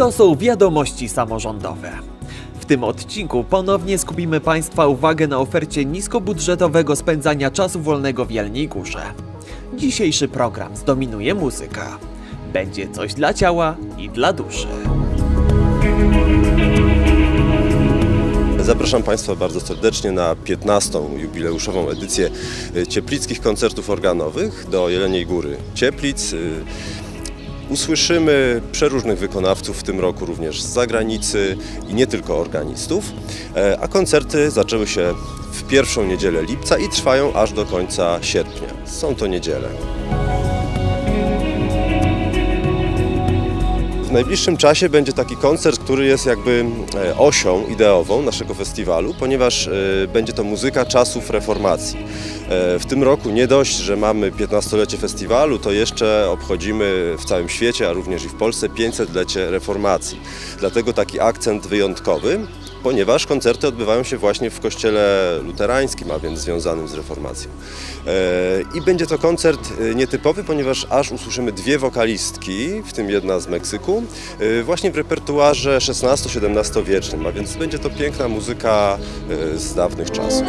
To są wiadomości samorządowe. W tym odcinku ponownie skupimy Państwa uwagę na ofercie niskobudżetowego spędzania czasu wolnego w Jeleniej Górze. Dzisiejszy program zdominuje muzyka. Będzie coś dla ciała i dla duszy. Zapraszam Państwa bardzo serdecznie na 15. jubileuszową edycję y, Cieplickich Koncertów Organowych do Jeleniej Góry Cieplic. Usłyszymy przeróżnych wykonawców w tym roku również z zagranicy i nie tylko organistów, E, a koncerty zaczęły się w pierwszą niedzielę lipca i trwają aż do końca sierpnia. Są to niedziele. W najbliższym czasie będzie taki koncert, który jest jakby e, osią ideową naszego festiwalu, ponieważ e, będzie to muzyka czasów reformacji. E, W tym roku nie dość, że mamy 15-lecie festiwalu, to jeszcze obchodzimy w całym świecie, a również i w Polsce 500-lecie reformacji. Dlatego taki akcent wyjątkowy, ponieważ koncerty odbywają się właśnie w kościele luterańskim, a więc związanym z reformacją. E, I będzie to koncert e, nietypowy, ponieważ aż usłyszymy dwie wokalistki, w tym jedna z Meksyku, e, właśnie w repertuarze XVI-XVII wiecznym, a więc będzie to piękna muzyka z dawnych czasów.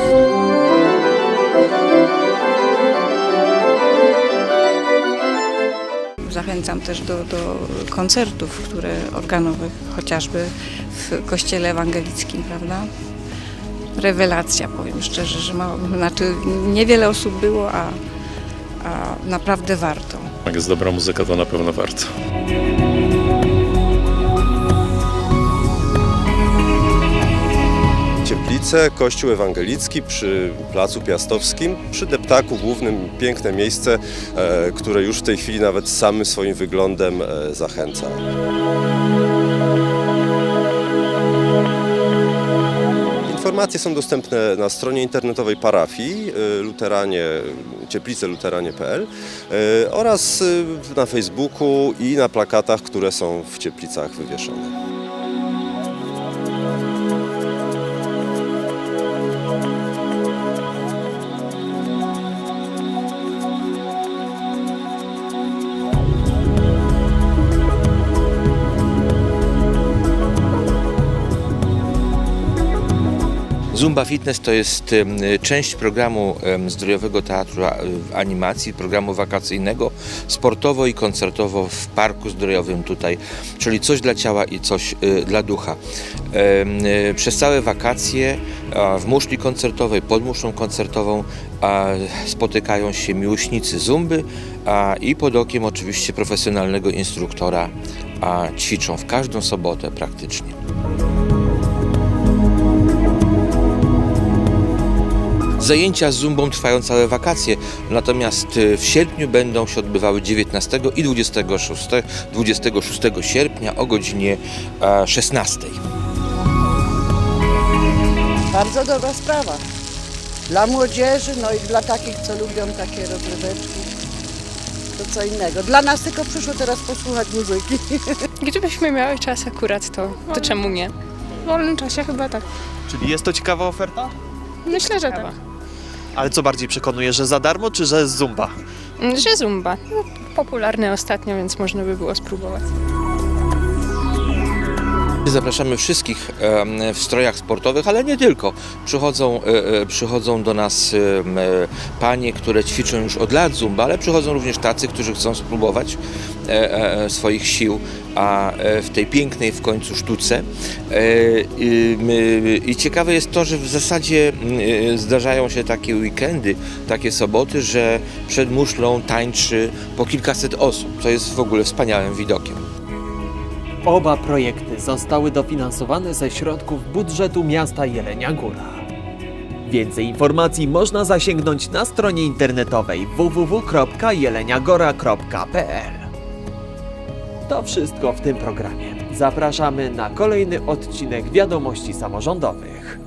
Zachęcam też do, do koncertów, które organowych, chociażby w kościele ewangelickim, prawda? Rewelacja, powiem szczerze, że mało, znaczy niewiele osób było, a, a naprawdę warto. Jak jest dobra muzyka, to na pewno warto. Cieplice, kościół ewangelicki przy Placu Piastowskim, przy deptaku głównym, piękne miejsce, e, które już w tej chwili nawet samym swoim wyglądem e, zachęca. Informacje są dostępne na stronie internetowej parafii y, luteranie, ciepliceluteranie.pl oraz na Facebooku i na plakatach, które są w Cieplicach wywieszone. Zumba Fitness to jest część programu Zdrojowego Teatru Animacji, programu wakacyjnego, sportowo i koncertowo w Parku Zdrojowym tutaj, czyli coś dla ciała i coś y, dla ducha. Y, Przez całe wakacje w muszli koncertowej, pod muszlą koncertową spotykają się miłośnicy zumby i pod okiem oczywiście profesjonalnego instruktora ćwiczą w każdą sobotę praktycznie. Zajęcia z zumbą trwają całe wakacje, natomiast y, w sierpniu będą się odbywały 19 i 26, 26 sierpnia o godzinie e, 16. Bardzo dobra sprawa. Dla młodzieży, no i dla takich, co lubią takie rozryweczki. To co innego. Dla nas tylko przyszło teraz posłuchać muzyki. Gdybyśmy miały czas akurat, to, to czemu nie? W wolnym czasie chyba tak. Czyli jest to ciekawa oferta? Myślę, że tak. Ale co bardziej przekonuje, że za darmo czy że zumba? Że zumba. No, popularne ostatnio, więc można by było spróbować. Zapraszamy wszystkich w strojach sportowych, ale nie tylko. Przychodzą, e, e, przychodzą do nas e, panie, które ćwiczą już od lat zumba, ale przychodzą również tacy, którzy chcą spróbować swoich sił a w tej pięknej w końcu sztuce. I, ciekawe jest to, że w zasadzie mm, zdarzają się takie weekendy, takie soboty, że przed muszlą tańczy po kilkaset osób, co jest w ogóle wspaniałym widokiem. Oba projekty zostały dofinansowane ze środków budżetu miasta Jelenia Góra. Więcej informacji można zasięgnąć na stronie internetowej www.jeleniagora.pl. To wszystko w tym programie. Zapraszamy na kolejny odcinek Wiadomości Samorządowych.